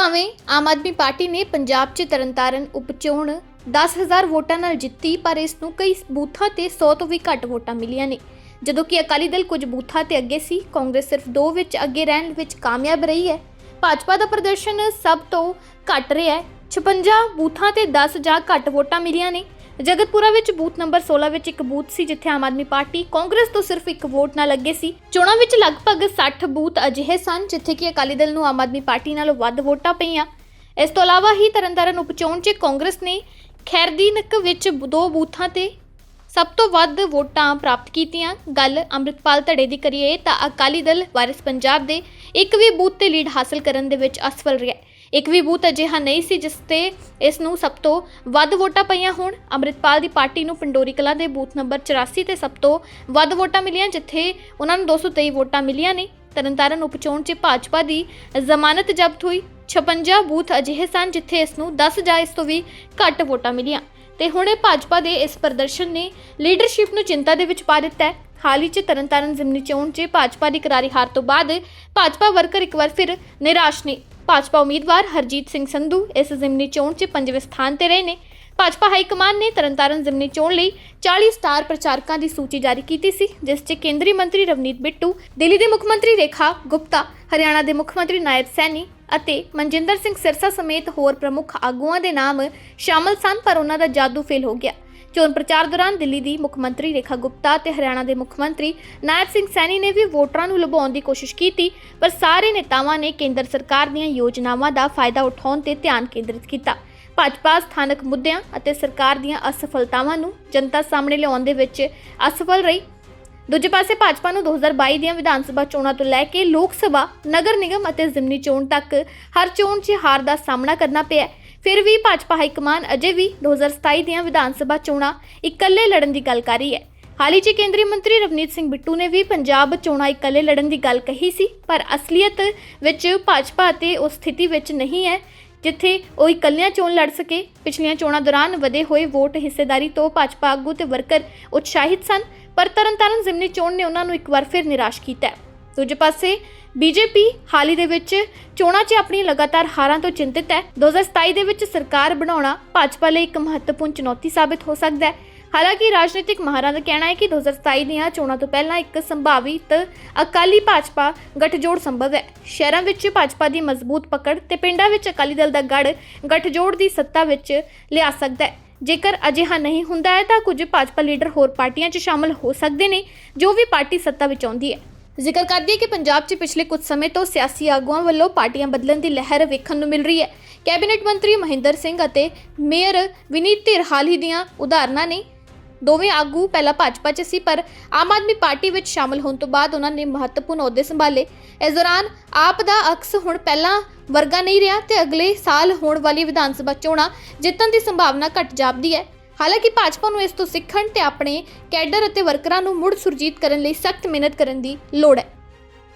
ਭਾਵੇਂ ਆਮ ਆਦਮੀ ਪਾਰਟੀ ਨੇ ਪੰਜਾਬ 'ਚ ਤਰਨਤਾਰਨ ਉਪਚੋਣ 10000 ਵੋਟਾਂ ਨਾਲ ਜਿੱਤੀ, ਪਰ ਇਸ ਨੂੰ ਕਈ ਬੂਥਾਂ ਤੇ 100 ਤੋਂ ਵੀ ਘੱਟ ਵੋਟਾਂ ਮਿਲੀਆਂ ਨੇ। ਜਦੋਂ ਕਿ ਅਕਾਲੀ ਦਲ ਕੁਝ ਬੂਥਾਂ ਤੇ ਅੱਗੇ ਸੀ, ਕਾਂਗਰਸ ਸਿਰਫ 2 ਵਿੱਚ ਅੱਗੇ ਰਹਿਣ ਵਿੱਚ ਕਾਮਯਾਬ ਰਹੀ ਹੈ। ਭਾਜਪਾ ਦਾ ਪ੍ਰਦਰਸ਼ਨ ਸਭ ਤੋਂ ਘੱਟ ਰਿਹਾ ਹੈ। 56 ਬੂਥਾਂ ਤੇ 10 ਜਾਂ ਘੱਟ ਵੋਟਾਂ ਮਿਲੀਆਂ ਨੇ। ਜਗਤਪੁਰਾ ਵਿੱਚ ਬੂਥ ਨੰਬਰ 16 ਵਿੱਚ ਇੱਕ ਬੂਥ ਸੀ ਜਿੱਥੇ ਆਮ ਆਦਮੀ ਪਾਰਟੀ ਕਾਂਗਰਸ ਤੋਂ ਸਿਰਫ ਇੱਕ ਵੋਟ ਨਾਲ ਅੱਗੇ ਸੀ। ਚੋਣਾਂ ਵਿੱਚ ਲਗਭਗ 60 ਬੂਥ ਅਜਿਹੇ ਸਨ ਜਿੱਥੇ ਕਿ ਅਕਾਲੀ ਦਲ ਨੂੰ ਆਮ ਆਦਮੀ ਪਾਰਟੀ ਨਾਲੋਂ ਵੱਧ ਵੋਟਾਂ ਪਈਆਂ। ਇਸ ਤੋਂ ਇਲਾਵਾ ਹੀ ਤਰਨਤਾਰਨ ਉਪਚੋਣ 'ਚ ਕਾਂਗਰਸ ਨੇ ਖੈਰਦੀਨਕ ਵਿੱਚ ਦੋ ਬੂਥਾਂ ਤੇ ਸਭ ਤੋਂ ਵੱਧ ਵੋਟਾਂ ਪ੍ਰਾਪਤ ਕੀਤੀਆਂ। ਗੱਲ ਅੰਮ੍ਰਿਤਪਾਲ ਧੜੇ ਦੀ ਕਰੀਏ ਤਾਂ ਅਕਾਲੀ ਦਲ ਵਾਰਿਸ ਪੰਜਾਬ ਦੇ ਇੱਕ ਵੀ ਬੂਥ ਤੇ ਲੀਡ ਹਾਸਲ ਕਰਨ ਦੇ ਵਿੱਚ ਅਸਫਲ ਰਿਹਾ ਇੱਕ ਵੀ ਬੂਥ ਅਜਿਹਾ ਨਹੀਂ ਸੀ ਜਿਸ ਤੇ ਇਸ ਨੂੰ ਸਭ ਤੋਂ ਵੱਧ ਵੋਟਾਂ ਪਈਆਂ ਹੋਣ। ਅੰਮ੍ਰਿਤਪਾਲ ਦੀ ਪਾਰਟੀ ਨੂੰ ਪੰਡੋਰੀ ਕਲਾ ਦੇ ਬੂਥ ਨੰਬਰ 84 ਤੇ ਸਭ ਤੋਂ ਵੱਧ ਵੋਟਾਂ ਮਿਲੀਆਂ, ਜਿੱਥੇ ਉਹਨਾਂ ਨੂੰ 223 ਵੋਟਾਂ ਮਿਲੀਆਂ ਨੇ। ਤਰਨਤਾਰਨ ਉਪਚੋਣ 'ਚ ਭਾਜਪਾ ਦੀ ਜ਼ਮਾਨਤ ਜ਼ਬਤ ਹੋਈ। 56 ਬੂਥ ਅਜਿਹੇ ਸਨ ਜਿੱਥੇ ਇਸ ਨੂੰ 10 ਜਾਂ ਇਸ ਤੋਂ ਵੀ ਘੱਟ ਵੋਟਾਂ ਮਿਲੀਆਂ। ਤੇ ਹੁਣੇ ਭਾਜਪਾ ਦੇ ਇਸ ਪ੍ਰਦਰਸ਼ਨ ਨੇ ਲੀਡਰਸ਼ਿਪ ਨੂੰ ਚਿੰਤਾ ਦੇ ਵਿੱਚ ਪਾ ਦਿੱਤਾ ਹੈ। ਹਾਲ ਹੀ 'ਚ ਤਰਨਤਾਰਨ ਜ਼ਿਮਨੀ ਚੋਣ 'ਚ ਭਾਜਪਾ ਦੀ ਕਰਾਰੀ ਹਾਰ ਤੋਂ ਬਾਅਦ ਭਾਜਪਾ ਵਰਕਰ ਇੱਕ ਵਾਰ ਫਿਰ ਨਿਰਾਸ਼ ਨੇ। ਭਾਜਪਾ ਉਮੀਦਵਾਰ ਹਰਜੀਤ ਸਿੰਘ ਸੰਧੂ ਇਸ ਜ਼ਿਮਨੀ ਚੋਣ 'ਚ ਪੰਜਵੇਂ ਸਥਾਨ ਤੇ ਰਹੇ ਨੇ। ਭਾਜਪਾ ਹਾਈ ਕਮਾਨ ਨੇ ਤਰਨਤਾਰਨ ਜ਼ਿਮਨੀ ਚੋਣ ਲਈ 40 ਸਟਾਰ ਪ੍ਰਚਾਰਕਾਂ ਦੀ ਸੂਚੀ ਜਾਰੀ ਕੀਤੀ ਸੀ, ਜਿਸ 'ਚ ਕੇਂਦਰੀ ਮੰਤਰੀ ਰਵਨੀਤ ਬਿੱਟੂ, ਦਿੱਲੀ ਦੇ ਮੁੱਖ ਮੰਤਰੀ ਰੇਖਾ ਗੁਪਤਾ, ਹਰਿਆਣਾ ਦੇ ਮੁੱਖ ਮੰਤਰੀ ਨਾਇਬ ਸੈਣੀ ਅਤੇ ਮਨਜਿੰਦਰ ਸਿੰਘ ਸਿਰਸਾ ਸਮੇਤ ਹੋਰ ਪ੍ਰਮੁੱਖ ਆਗੂਆਂ ਦੇ ਨਾਮ ਸ਼ਾਮਲ ਸਨ, ਪਰ ਉਹਨਾਂ ਦਾ ਜਾਦੂ ਫੇਲ ਹੋ ਗਿਆ। ਚੋਣ ਪ੍ਰਚਾਰ ਦੌਰਾਨ ਦਿੱਲੀ ਦੀ ਮੁੱਖ ਮੰਤਰੀ ਰੇਖਾ ਗੁਪਤਾ ਤੇ ਹਰਿਆਣਾ ਦੇ ਮੁੱਖ ਮੰਤਰੀ ਨਾਇਬ ਸਿੰਘ ਸੈਣੀ ਨੇ ਵੀ ਵੋਟਰਾਂ ਨੂੰ ਲੁਭਾਉਣ ਦੀ ਕੋਸ਼ਿਸ਼ ਕੀਤੀ, ਪਰ ਸਾਰੇ ਨੇਤਾਵਾਂ ਨੇ ਕੇਂਦਰ ਸਰਕਾਰ ਦੀਆਂ ਯੋਜਨਾਵਾਂ ਦਾ ਫਾਇਦਾ ਉਠਾਉਣ ਤੇ ਧਿਆਨ ਕੇਂਦਰਿਤ ਕੀਤਾ। ਭਾਜਪਾ ਸਥਾਨਕ ਮੁੱਦਿਆਂ ਅਤੇ ਸਰਕਾਰ ਦੀਆਂ ਅਸਫਲਤਾਵਾਂ ਨੂੰ ਜਨਤਾ ਸਾਹਮਣੇ ਲਿਆਉਣ ਦੇ ਵਿੱਚ ਅਸਫਲ ਰਹੀ। ਦੂਜੇ ਪਾਸੇ ਭਾਜਪਾ ਨੂੰ 2022 ਦੀਆਂ ਵਿਧਾਨ ਸਭਾ ਚੋਣਾਂ ਤੋਂ ਲੈ ਕੇ ਲੋਕ ਸਭਾ, ਨਗਰ ਨਿਗਮ ਅਤੇ ਜ਼ਿਮਨੀ ਚੋਣ ਤੱਕ ਹਰ ਚੋਣ 'ਚ ਹਾਰ ਦਾ ਸਾਹਮਣਾ ਕਰਨਾ ਪਿਆ ਫਿਰ ਵੀ ਭਾਜਪਾ ਹਾਈ ਕਮਾਨ ਅਜੇ ਵੀ 2027 ਦੀਆਂ ਵਿਧਾਨ ਸਭਾ ਚੋਣਾਂ ਇਕੱਲੇ ਲੜਨ ਦੀ ਗੱਲ ਕਰ ਰਹੀ ਹੈ। ਹਾਲ ਹੀ 'ਚ ਕੇਂਦਰੀ ਮੰਤਰੀ ਰਵਨੀਤ ਸਿੰਘ ਬਿੱਟੂ ਨੇ ਵੀ ਪੰਜਾਬ ਚੋਣਾਂ ਇਕੱਲੇ ਲੜਨ ਦੀ ਗੱਲ ਕਹੀ ਸੀ, ਪਰ ਅਸਲੀਅਤ ਵਿੱਚ ਭਾਜਪਾ ਅਤੇ ਉਸ ਸਥਿਤੀ ਵਿੱਚ ਨਹੀਂ ਹੈ, ਜਿੱਥੇ ਉਹ ਇਕੱਲਿਆਂ ਚੋਣ ਲੜ ਸਕੇ। ਪਿਛਲੀਆਂ ਚੋਣਾਂ ਦੌਰਾਨ ਵਧੇ ਹੋਏ ਵੋਟ ਹਿੱਸੇਦਾਰੀ ਤੋਂ ਭਾਜਪਾ ਆਗੂ ਤੇ ਵਰਕਰ ਉਤਸ਼ਾਹਿਤ ਸਨ। ਪਰ ਤਰਨਤਾਰਨ ਜ਼ਿਮਨੀ ਚੋਣ ਨੇ ਉਹਨਾਂ ਨੂੰ ਇੱਕ ਵਾਰ ਫਿਰ ਨਿਰਾਸ਼ ਕੀਤਾ ਹੈ। ਦੂਜੇ ਪਾਸੇ, ਬੀਜੇਪੀ ਹਾਲ ਹੀ ਦੇ ਵਿੱਚ ਚੋਣਾਂ 'ਚ ਆਪਣੀ ਲਗਾਤਾਰ ਹਾਰਾਂ ਤੋਂ ਚਿੰਤਿਤ ਹੈ। 2027 ਦੇ ਵਿੱਚ ਸਰਕਾਰ ਬਣਾਉਣਾ ਭਾਜਪਾ ਲਈ ਇੱਕ ਮਹੱਤਵਪੂਰਨ ਚੁਣੌਤੀ ਸਾਬਿਤ ਹੋ ਸਕਦਾ ਹੈ। ਹਾਲਾਂਕਿ ਰਾਜਨੀਤਿਕ ਮਾਹਰਾਂ ਦਾ ਕਹਿਣਾ ਹੈ ਕਿ 2027 ਦੀਆਂ ਚੋਣਾਂ ਤੋਂ ਪਹਿਲਾਂ ਇੱਕ ਸੰਭਾਵਿਤ ਅਕਾਲੀ ਭਾਜਪਾ ਗਠਜੋੜ ਸੰਭਵ ਹੈ। ਸ਼ਹਿਰਾਂ ਵਿੱਚ ਭਾਜਪਾ ਦੀ ਮਜ਼ਬੂਤ ਪਕੜ ਤੇ ਪਿੰਡਾਂ ਵਿੱਚ ਅਕਾਲੀ ਦਲ ਦਾ ਗੜ ਗਠਜੋੜ ਦੀ ਸੱਤਾ ਵਿੱਚ ਲਿਆ ਸਕਦਾ ਹੈ। ਜੇਕਰ ਅਜਿਹਾ ਨਹੀਂ ਹੁੰਦਾ ਹੈ ਤਾਂ ਕੁਝ ਭਾਜਪਾ ਲੀਡਰ ਹੋਰ ਪਾਰਟੀਆਂ 'ਚ ਸ਼ਾਮਲ ਹੋ ਸਕਦੇ ਨੇ, ਜੋ ਵੀ ਪਾਰਟੀ ਸੱਤਾ ਵਿੱਚ ਆਉਂਦੀ ਹੈ। ਜ਼ਿਕਰ ਕਰਦੀ ਹੈ ਕਿ ਪੰਜਾਬ 'ਚ ਪਿਛਲੇ ਕੁਝ ਸਮੇਂ ਤੋਂ ਸਿਆਸੀ ਆਗੂਆਂ ਵੱਲੋਂ ਪਾਰਟੀਆਂ ਬਦਲਣ ਦੀ ਲਹਿਰ ਵੇਖਣ ਨੂੰ ਮਿਲ ਰਹੀ ਹੈ। ਕੈਬਨਿਟ ਮੰਤਰੀ ਮਹਿੰਦਰ ਸਿੰਘ ਅਤੇ ਮੇਅਰ ਵਿਨੀਤ ਧਿਰ ਹਾਲ ਹੀ ਦੀਆਂ ਉਦਾਹਰਨਾਂ ਨੇ ਦੋਵੇਂ ਆਗੂ ਪਹਿਲਾਂ ਭਾਜਪਾ 'ਚ ਸੀ, ਪਰ ਆਮ ਆਦਮੀ ਪਾਰਟੀ ਵਿੱਚ ਸ਼ਾਮਲ ਹੋਣ ਤੋਂ ਬਾਅਦ ਉਹਨਾਂ ਨੇ ਮਹੱਤਵਪੂਰਨ ਅਹੁਦੇ ਸੰਭਾਲੇ। ਇਸ ਦੌਰਾਨ ਆਪ ਦਾ ਅਕਸ ਹੁਣ ਪਹਿਲਾਂ ਵਰਗਾ ਨਹੀਂ ਰਿਹਾ ਤੇ ਅਗਲੇ ਸਾਲ ਹੋਣ ਵਾਲੀ ਵਿਧਾਨ ਸਭਾ ਚੋਣਾਂ ਜਿੱਤਣ ਦੀ ਸੰਭਾਵਨਾ ਘਟ ਜਾਪਦੀ ਹੈ। ਹਾਲਾਂਕਿ ਭਾਜਪਾ ਨੂੰ ਇਸ ਤੋਂ ਸਿੱਖਣ ਤੇ ਆਪਣੇ ਕੈਡਰ ਅਤੇ ਵਰਕਰਾਂ ਨੂੰ ਮੁੜ ਸੁਰਜੀਤ ਕਰਨ ਲਈ ਸਖਤ ਮਿਹਨਤ ਕਰਨ ਦੀ ਲੋੜ ਹੈ।